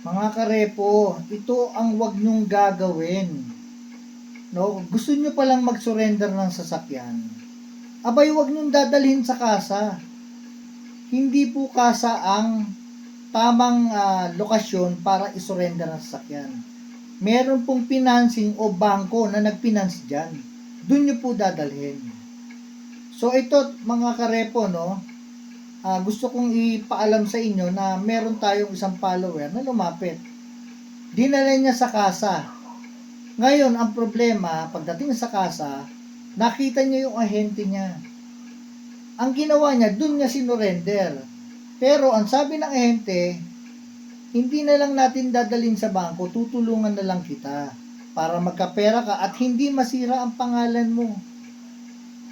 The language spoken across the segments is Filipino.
Mga karepo, ito ang wag nyong gagawin. No, gusto nyo palang mag-surrender ng sasakyan. Abay, wag nyong dadalhin sa kasa. Hindi po kasa ang tamang ah, lokasyon para isurrender ang sasakyan. Meron pong financing o bangko na nagfinance dyan. Doon nyo po dadalhin. So ito mga karepo no, ah, gusto kong ipaalam sa inyo na meron tayong isang follower na lumapit. Dinala niya sa kasa. Ngayon, ang problema, pagdating sa kasa, nakita niya yung ahente niya. Ang ginawa niya, dun niya sinurrender. Pero ang sabi ng ahente, hindi na lang natin dadalhin sa bangko, tutulungan na lang kita para magkapera ka at hindi masira ang pangalan mo.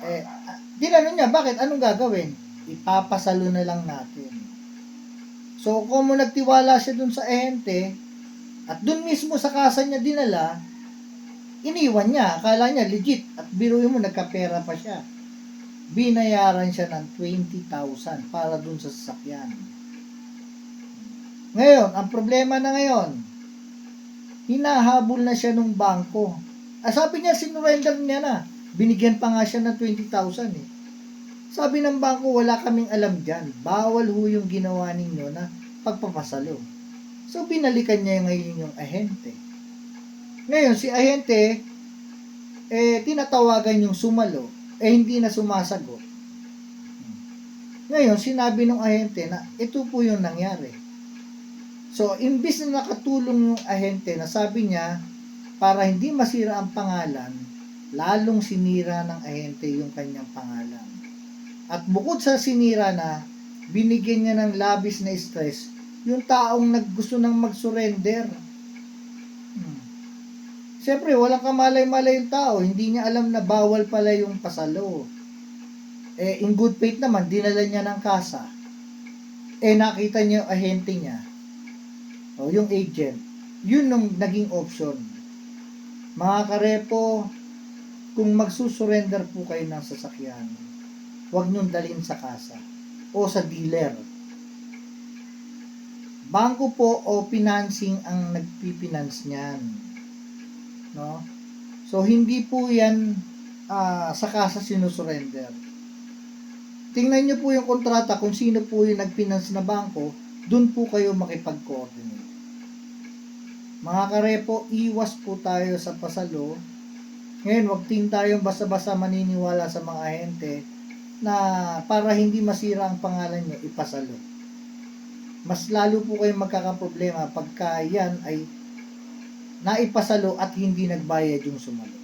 Eh, ah, tinanong niya, bakit? Anong gagawin? Ipapasalo na lang natin. So, kung nagtiwala siya dun sa ahente, at dun mismo sa kasa niya dinala, iniwan niya. Akala niya legit. At biruin mo, nagkapera pa siya. Binayaran siya ng 20,000 para dun sa sasakyan. Ngayon, ang problema na ngayon, hinahabol na siya ng bangko. Ah, sabi niya, sinurrender niya na. Binigyan pa nga siya ng 20,000 eh. Sabi ng bangko, wala kaming alam dyan. Bawal ho yung ginawa ninyo na pagpapasalo. So, binalikan niya ngayon yung ahente. Ngayon, si ahente, eh, tinatawagan yung sumalo, eh, hindi na sumasagot. Ngayon, sinabi ng ahente na ito po yung nangyari. So, imbis na nakatulong yung ahente na sabi niya, para hindi masira ang pangalan, lalong sinira ng ahente yung kanyang pangalan. At bukod sa sinira na, binigyan niya ng labis na stress yung taong naggusto nang mag-surrender. Hmm. Siyempre, walang kamalay-malay yung tao. Hindi niya alam na bawal pala yung pasalo. Eh, in good faith naman, dinala niya ng kasa. Eh, nakita niya yung ahente niya. O, yung agent. Yun nung naging option. Mga karepo, kung magsusurrender po kayo ng sasakyan, huwag niyong dalhin sa kasa o sa dealer. Bangko po o financing ang nagpipinance niyan. No? So, hindi po yan ah, sa kasa sinusurrender. Tingnan niyo po yung kontrata kung sino po yung nagfinance na bangko, dun po kayo makipag-coordinate. Mga karepo, iwas po tayo sa pasalo. Ngayon, wag din tayong basta-basta maniniwala sa mga ahente na para hindi masira ang pangalan niyo, ipasalo. Mas lalo po kayong magkakaproblema pagka yan ay naipasalo at hindi nagbayad yung sumalo.